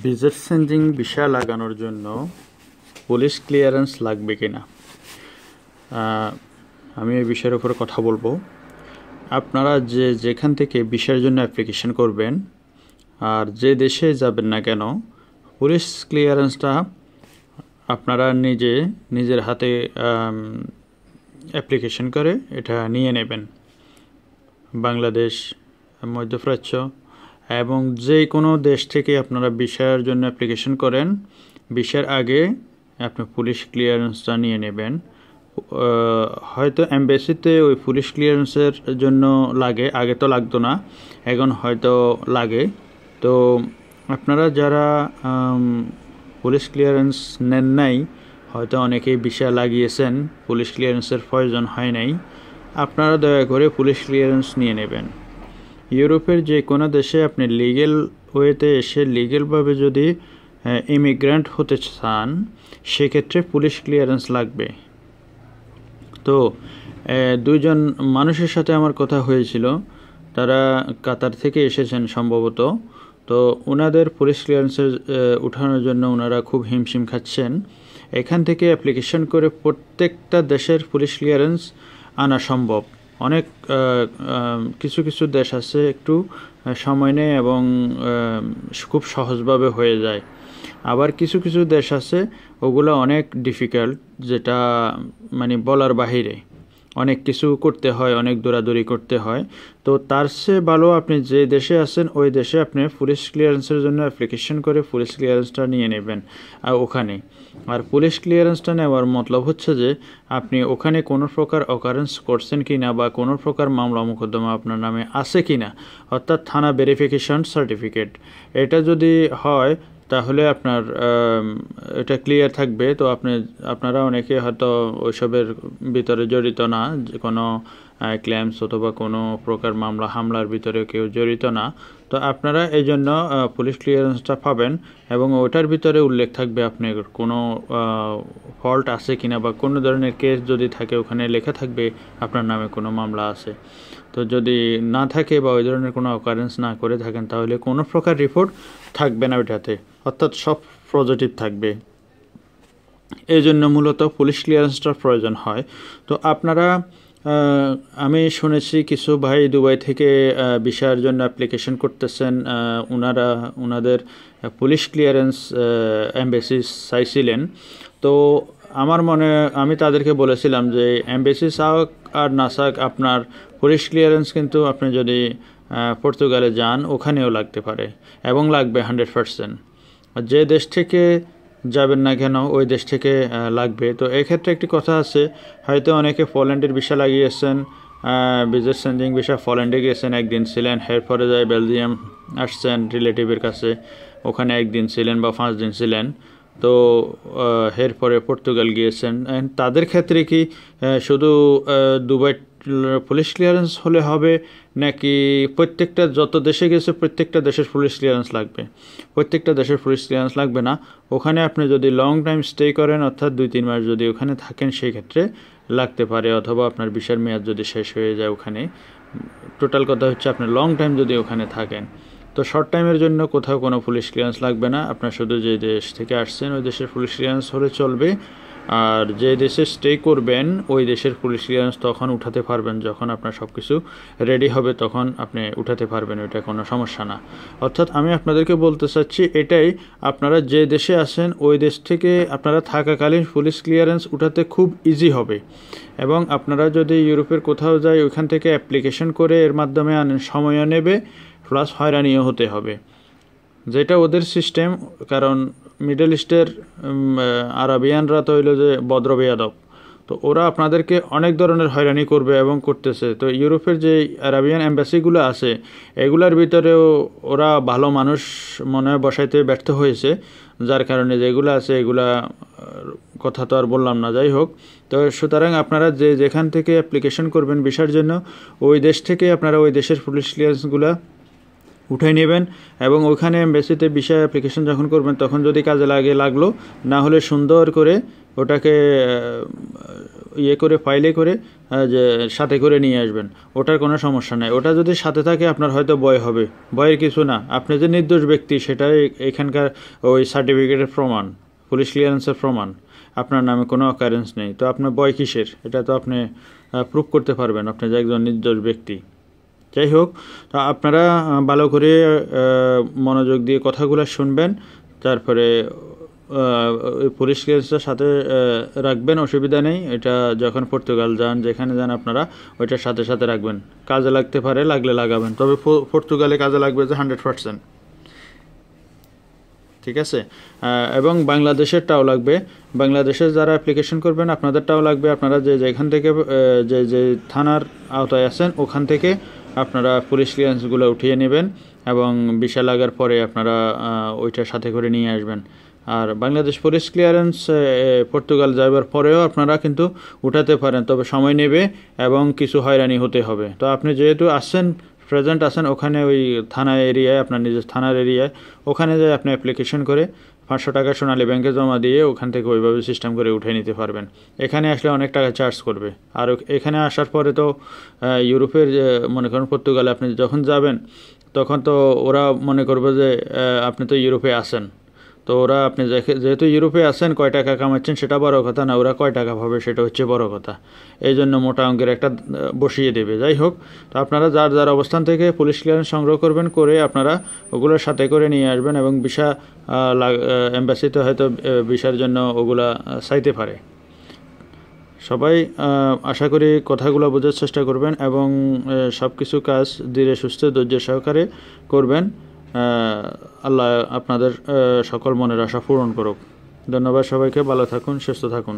Visit changing visa লাগানোর জন্য police clearance লাগবে কি না আমি এই বিষয়ের উপর কথা বলব। আপনারা যে যেখান থেকে ভিসার জন্য অ্যাপ্লিকেশন করবেন আর যে দেশে যাবেন না কেন পুলিশ ক্লিয়ারেন্সটা আপনারা নিজে, নিজের হাতে অ্যাপ্লিকেশন করে এটা নিয়ে নেবেন। বাংলাদেশ, মধ্যপ্রাচ্য এবং যে কোনো দেশ থেকে আপনারা ভিসার জন্য অ্যাপ্লিকেশন করেন, ভিসার আগে আপনি পুলিশ ক্লিয়ারেন্সটা নিয়ে নেবেন। হয়তো এমবেসিতে ওই পুলিশ ক্লিয়ারেন্সের জন্য লাগে, আগে তো লাগতো না, এখন হয়তো লাগে। তো আপনারা যারা পুলিশ ক্লিয়ারেন্স নেন নাই, হয়তো অনেকেই ভিসা লাগিয়েছেন, পুলিশ ক্লিয়ারেন্সের প্রয়োজন হয় নাই। আপনারা দয়া করে পুলিশ ক্লিয়ারেন্স নিয়ে নেবেন। ইউরোপের যে কোনো দেশে আপনি লিগেল ওয়েতে এসে লিগেলভাবে যদি ইমিগ্রেন্ট হতে চান, সেক্ষেত্রে পুলিশ ক্লিয়ারেন্স লাগবে। তো দুইজন মানুষের সাথে আমার কথা হয়েছিল। তারা কাতার থেকে এসেছেন সম্ভবত। তো ওনাদের পুলিশ ক্লিয়ারেন্সের উঠানোর জন্য ওনারা খুব হিমশিম খাচ্ছেন। এখান থেকে অ্যাপ্লিকেশন করে প্রত্যেকটা দেশের পুলিশ ক্লিয়ারেন্স আনা সম্ভব। অনেক কিছু কিছু দেশ আছে একটু সময় নেয় এবং খুব সহজভাবে হয়ে যায়। আবার কিছু কিছু দেশ আছে, ওগুলো অনেক ডিফিকাল্ট যেটা মানে বলার বাহিরে। অনেক কিছু করতে হয়, অনেক দৌড়াদৌড়ি করতে হয়। তো তার চেয়ে ভালো আপনি যে দেশে আছেন, ওই দেশে আপনি পুলিশ ক্লিয়ারেন্সের জন্য অ্যাপ্লিকেশন করে পুলিশ ক্লিয়ারেন্সটা নিয়ে নেবেন, আর ওখানে। আর পুলিশ ক্লিয়ারেন্সটা নেওয়ার মতলব হচ্ছে যে, আপনি ওখানে কোনো প্রকার অকারেন্স করছেন কি না বা কোনো প্রকার মামলা মোকদ্দমা আপনার নামে আছে কি না অর্থাৎ থানা ভেরিফিকেশন সার্টিফিকেট এটা যদি হয় তাহলে আপনার এটা ক্লিয়ার থাকবে। তো আপনি, আপনারা অনেকে হয়তো ওইসবের ভিতরে জড়িত না। কোনো ক্লেমস অথবা কোনো প্রকার মামলা হামলার ভিতরে কেউ জড়িত না। তো আপনারা এই জন্য পুলিশ ক্লিয়ারেন্সটা পাবেন এবং ওটার ভিতরে উল্লেখ থাকবে আপনার কোনো ফল্ট আছে কিনা বা কোনো ধরনের কেস যদি থাকে, ওখানে লেখা থাকবে আপনার নামে কোনো মামলা আছে। তো যদি না থাকে বা ওই ধরনের কোনো অকারেন্স না করে থাকেন, তাহলে কোনো প্রকার রিপোর্ট থাকবে না ওইটাতে। অর্থাৎ সব পজিটিভ থাকবে। এই জন্য মূলত পুলিশ ক্লিয়ারেন্সটার প্রয়োজন হয়। তো আপনারা আমি শুনেছি কিছু ভাই দুবাই থেকে বিষয়ের জন্য অ্যাপ্লিকেশন করতেছেন। ওনারা ওনাদের পুলিশ ক্লিয়ারেন্স এমবেসি চাইছিলেন। তো আমার মনে, আমি তাদেরকে বলেছিলাম যে এমবেসি চাক আর না চাক আপনার পুলিশ ক্লিয়ারেন্স কিন্তু আপনি যদি পর্তুগালে যান, ওখানেও লাগতে পারে এবং লাগবে হান্ড্রেড পারসেন্ট যে দেশ থেকে যাবেন না কেন ওই দেশ থেকে লাগবে। তো এক্ষেত্রে একটি কথা আছে, হয়তো অনেকে পোল্যান্ডের ভিসা লাগিয়েছেন বিজনেস চেঞ্জিং ভিসা পোল্যান্ডে গিয়েছেন, একদিন ছিলেন এরপরে যায় বেলজিয়াম আসছেন রিলেটিভের কাছে, ওখানে একদিন ছিলেন বা পাঁচ দিন ছিলেন। তো এরপরে পর্তুগাল গিয়েছেন। তাদের ক্ষেত্রে কি শুধু দুবাই পুলিশ ক্লিয়ারেন্স হলে হবে নাকি প্রত্যেকটা যত দেশে গেছে প্রত্যেকটা দেশের পুলিশ ক্লিয়ারেন্স লাগবে? প্রত্যেকটা দেশের পুলিশ ক্লিয়ারেন্স লাগবে না। ওখানে আপনি যদি লং টাইম স্টে করেন, অর্থাৎ দুই, তিন মাস যদি ওখানে থাকেন, সেই ক্ষেত্রে লাগতে পারে, অথবা আপনার বিশার মেয়াদ যদি শেষ হয়ে যায় ওখানে। টোটাল কথা হচ্ছে আপনি লং টাইম যদি ওখানে থাকেন। তো শর্ট টাইমের জন্য কোথাও কোনো পুলিশ ক্লিয়ারেন্স লাগবে না। আপনার শুধু যে দেশ থেকে আসছেন, ওই দেশের পুলিশ ক্লিয়ারেন্স হলে চলবে। আর যে দেশে স্টে করবেন, ওই দেশের পুলিশ ক্লিয়ারেন্স তখন উঠাতে পারবেন। যখন আপনার সব কিছু রেডি হবে, তখন আপনি উঠাতে পারবেন, ওইটা কোনো সমস্যা না। অর্থাৎ আমি আপনাদেরকে বলতে চাচ্ছি এটাই, আপনারা যে দেশে আসেন ওই দেশ থেকে আপনারা থাকাকালীন পুলিশ ক্লিয়ারেন্স উঠাতে খুব ইজি হবে। এবং আপনারা যদি ইউরোপের কোথাও যায়, ওইখান থেকে অ্যাপ্লিকেশন করে এর মাধ্যমে আনেন, সময়ও নেবে প্লাস হয়রানিও হতে হবে। যেটা ওদের সিস্টেম কারণ মিডল ইস্টের আরবিয়ানরা তো হইল যে বদ্রবেয়াদব তো ওরা আপনাদেরকে অনেক ধরনের হয়রানি করবে এবং করতেছে। তো ইউরোপের যে আরাবিয়ান অ্যাম্বাসিগুলো আছে, এগুলার ভিতরেও ওরা ভালো মানুষ মনে বসাইতে ব্যর্থ হয়েছে। যার কারণে যেগুলো আছে এগুলা কথা তো আর বললাম না। যাই হোক, তো সুতরাং আপনারা যে যেখান থেকে অ্যাপ্লিকেশন করবেন ভিসার জন্য, ওই দেশ থেকে আপনারা ওই দেশের পুলিশ ক্লিয়ারেন্সগুলো উঠাই নেবেন এবং ওখানে এমবেসিতে বিষয় অ্যাপ্লিকেশন যখন করবেন, তখন যদি কাজে লাগে, লাগল, না হলে সুন্দর করে ওটাকে ইয়ে করে ফাইলে করে যে সাথে করে নিয়ে আসবেন। ওটার কোনো সমস্যা নাই। ওটা যদি সাথে থাকে, আপনার হয়তো ভয় হবে। ভয়ের কিছু না। আপনি যে নির্দোষ ব্যক্তি, সেটাই এখানকার ওই সার্টিফিকেটের প্রমাণ পুলিশ ক্লিয়ারেন্সের প্রমাণ। আপনার নামে কোনো অকারেন্স নেই। তো আপনার বয় কিসের? এটা তো আপনি প্রুভ করতে পারবেন। আপনি যে একজন নির্দোষ ব্যক্তি। যাই হোক তো আপনারা ভালো করে মনোযোগ দিয়ে কথাগুলো শুনবেন, তারপরে পুলিশ সাথে রাখবেন, অসুবিধা নেই, এটা যখন পর্তুগাল যান, যেখানে যান আপনারা, ওইটার সাথে সাথে রাখবেন। কাজে লাগতে পারে, লাগলে লাগাবেন, তবে পর্তুগালে কাজে লাগবে যে হান্ড্রেড পার্সেন্ট। ঠিক আছে? এবং বাংলাদেশেরটাও লাগবে। বাংলাদেশের যারা অ্যাপ্লিকেশন করবেন আপনাদেরটাও লাগবে, আপনারা যে যেখান থেকে যে যে থানার আওতায় আছেন, ওখান থেকে আপনারা পুলিশ ক্লিয়ারেন্সগুলো উঠিয়ে নেবেন এবং বিশাল লাগার পরে আপনারা ওইটার সাথে করে নিয়ে আসবেন। আর বাংলাদেশ পুলিশ ক্লিয়ারেন্স পর্তুগাল যাবার পরেও আপনারা কিন্তু উঠাতে পারেন, তবে সময় নেবে এবং কিছু হয়রানি হতে হবে। তো আপনি যেহেতু আসছেন প্রেজেন্ট আছেন, ওখানে ওই থানা এরিয়ায়, আপনার নিজের থানার এরিয়ায়, ওখানে যায় আপনি অ্যাপ্লিকেশন করে পাঁচশো টাকা সোনালী ব্যাংকে জমা দিয়ে ওখান থেকে ওইভাবে সিস্টেম করে উঠে নিতে পারবেন। এখানে আসলে অনেক টাকা চার্জ করবে। আর এখানে আসার পরে তো ইউরোপের মনে করেন পর্তুগালে আপনি যখন যাবেন, তখন তো ওরা মনে করবে যে আপনি তো ইউরোপে আসেন তো ওরা আপনি যেহেতু ইউরোপে আছেন, কয় টাকা কামাচ্ছেন সেটা বড় কথা না, ওরা কয় টাকা পাবে সেটা হচ্ছে বড় কথা। এই জন্য মোটা অঙ্কের একটা বসিয়ে দেবে। যাই হোক, তো আপনারা যার যার অবস্থান থেকে পুলিশ ক্লিয়ারেন্স সংগ্রহ করবেন, করে আপনারা ওগুলোর সাথে করে নিয়ে আসবেন এবং ভিসা এম্বাসিতে হয়তো ভিসার জন্য ওগুলা চাইতে পারে। সবাই আশা করি কথাগুলো বোঝার চেষ্টা করবেন এবং সব কিছু কাজ ধীরে সুস্থ ধৈর্য সহকারে করবেন। আল্লাহ আপনাদের সকল মনের আশা পূরণ করুক। ধন্যবাদ সবাইকে ভালো থাকুন সুস্থ থাকুন।